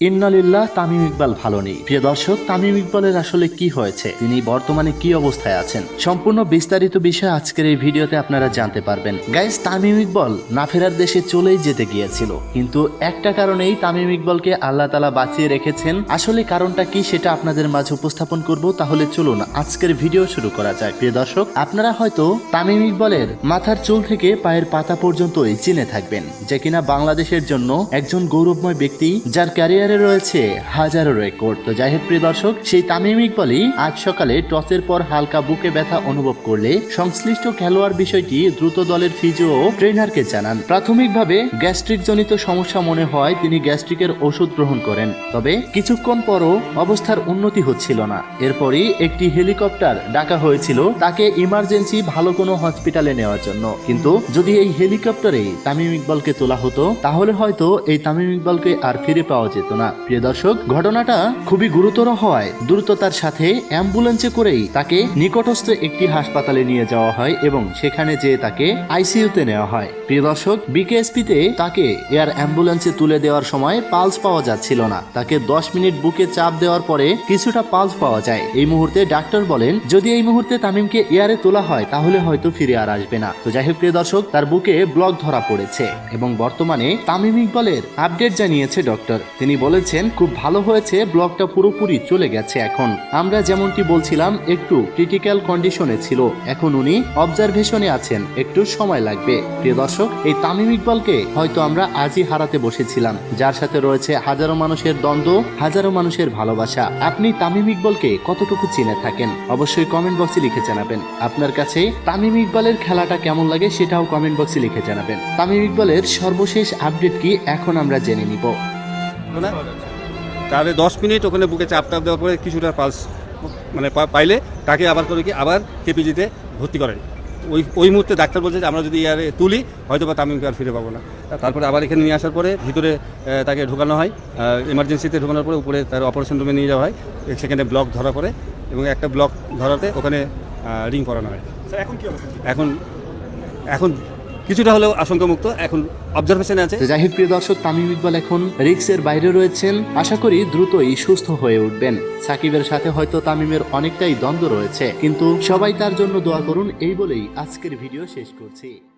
ইন্নালিল্লাহ তামিম ইকবাল ভালো নেই। প্রিয় দর্শক, তামিম ইকবালের আসলে কি হয়েছে? তিনি বর্তমানে কি অবস্থায় আছেন? সম্পূর্ণ বিস্তারিত বিষয় আজকের এই ভিডিওতে আপনারা জানতে পারবেন। গাইস তামিম ইকবাল না ফেরার দেশে চলেই যেতে গিয়েছিল। কিন্তু একটা কারণেই তামিম ইকবালকে আল্লাহ তালা বাঁচিয়ে রেখেছেন। আসলে কারণটা কি সেটা আপনাদের মাঝে উপস্থাপন করব, তাহলে চলুন আজকের ভিডিও শুরু করা যাক। প্রিয় দর্শক, আপনারা হয়তো তামিম ইকবালের মাথার চুল থেকে পায়ের পাতা পর্যন্তই চিনে থাকবেন। যে কিনা বাংলাদেশের জন্য একজন গৌরবময় ব্যক্তি যার ক্যারিয়ারে রয়েছে হাজারো রেকর্ড তো যাই হোক, প্রিয় দর্শক, সেই তামিম ইকবালই আজ সকালে টসের পর হালকা বুকে ব্যথা অনুভব করলে সংশ্লিষ্ট খেলোয়াড় বিষয়টি দ্রুত দলের ফিজিও ট্রেনারকে জানান। প্রাথমিকভাবে গ্যাস্ট্রিক জনিত সমস্যা মনে হয় তিনি গ্যাস্ট্রিকের ওষুধ গ্রহণ করেন। তবে কিছুক্ষণ পরও অবস্থার উন্নতি হচ্ছিল না। এরপরই একটি হেলিকপ্টার ডাকা হয়েছিল তাকে ইমার্জেন্সি ভালো কোনো হসপিটালে নেওয়ার জন্য। কিন্তু যদি এই হেলিকপ্টারে তামিম ইকবালকে তোলা হতো, তাহলে হয়তো এই তামিম ইকবালকে আর ফিরে পাওয়া যেত না প্রিয় দর্শক, ঘটনাটা খুবই গুরুতর হওয়ায় দ্রুততার সাথে অ্যাম্বুলেন্সে করেই তাকে নিকটস্থ একটি হাসপাতালে নিয়ে যাওয়া হয় এবং সেখানে যেয়ে তাকে আইসিইউতে নেওয়া হয়। প্রিয় দর্শক, বিকেএসপিতে তাকে এয়ার অ্যাম্বুলেন্সে তুলে দেওয়ার সময় পালস পাওয়া যাচ্ছিল না। তাকে দশ মিনিট বুকে চাপ দেওয়ার পরে কিছুটা পালস পাওয়া যায়। এই মুহূর্তে ডাক্তার বলেন, যদি এই মুহূর্তে তামিমকে এয়ারে তোলা হয়, তাহলে হয়তো ফিরে আর আসবে না। তো যাই হোক, প্রিয় দর্শক, তার বুকে ব্লক ধরা পড়েছে এবং বর্তমানে তামিম ইকবালের আপডেট জানিয়েছে ডক্টর। তিনি বলেছেন, খুব ভালো হয়েছে ব্লকটা পুরোপুরি চলে গেছে এখন। আমরা যেমনটি বলছিলাম, একটু ক্রিটিক্যাল কন্ডিশনে ছিল। এখন উনি অবজারভেশনে আছেন, একটু সময় লাগবে। প্রিয় দর্শক, এই তামিম ইকবালকে হয়তো আমরা আজই হারাতে বসেছিলাম, যার সাথে রয়েছে হাজারো মানুষের দ্বন্দ্ব, হাজারো মানুষের ভালোবাসা। আপনি তামিম ইকবালকে কতটুকু চিনে থাকেন? অবশ্যই কমেন্ট বক্সে লিখে জানাবেন। আপনার কাছে তামিম ইকবালের খেলাটা কেমন লাগে, সেটাও কমেন্ট বক্সে লিখে জানাবেন। তামিম ইকবালের সর্বশেষ আপডেট কি, এখন আমরা জেনে নিব। না। তাহলে দশ মিনিট ওখানে বুকে চাপ টাপ দেওয়ার পরে কিছুটা পালস মানে পাইলে তাকে আবার করে কি আবার কেপিজিতে ভর্তি করেন। ওই ওই মুহূর্তে ডাক্তার বলছে যে আমরা যদি ইয়ারে তুলি হয়তো বা তামিমকে আর ফিরে পাবো না। তারপরে আবার এখানে নিয়ে আসার পরে ভিতরে তাকে ঢোকানো হয়। এমার্জেন্সিতে ঢোকানোর পরে উপরে তার অপারেশন রুমে নিয়ে যাওয়া হয়। সেখানে ব্লক ধরা পড়ে এবং একটা ব্লক ধরাতে ওখানে রিং করানো হয়। এখন এখন কিছুটা হলেও আশঙ্কামুক্ত। এখন অবজারভেশনে আছে। জাহির প্রিয় দর্শক, তামিম ইকবাল এখন রিক্সের বাইরে রয়েছেন। আশা করি দ্রুতই সুস্থ হয়ে উঠবেন। সাকিবের সাথে হয়তো তামিমের অনেকটাই দ্বন্দ্ব রয়েছে। কিন্তু সবাই তার জন্য দোয়া করুন, এই বলেই আজকের ভিডিও শেষ করছি।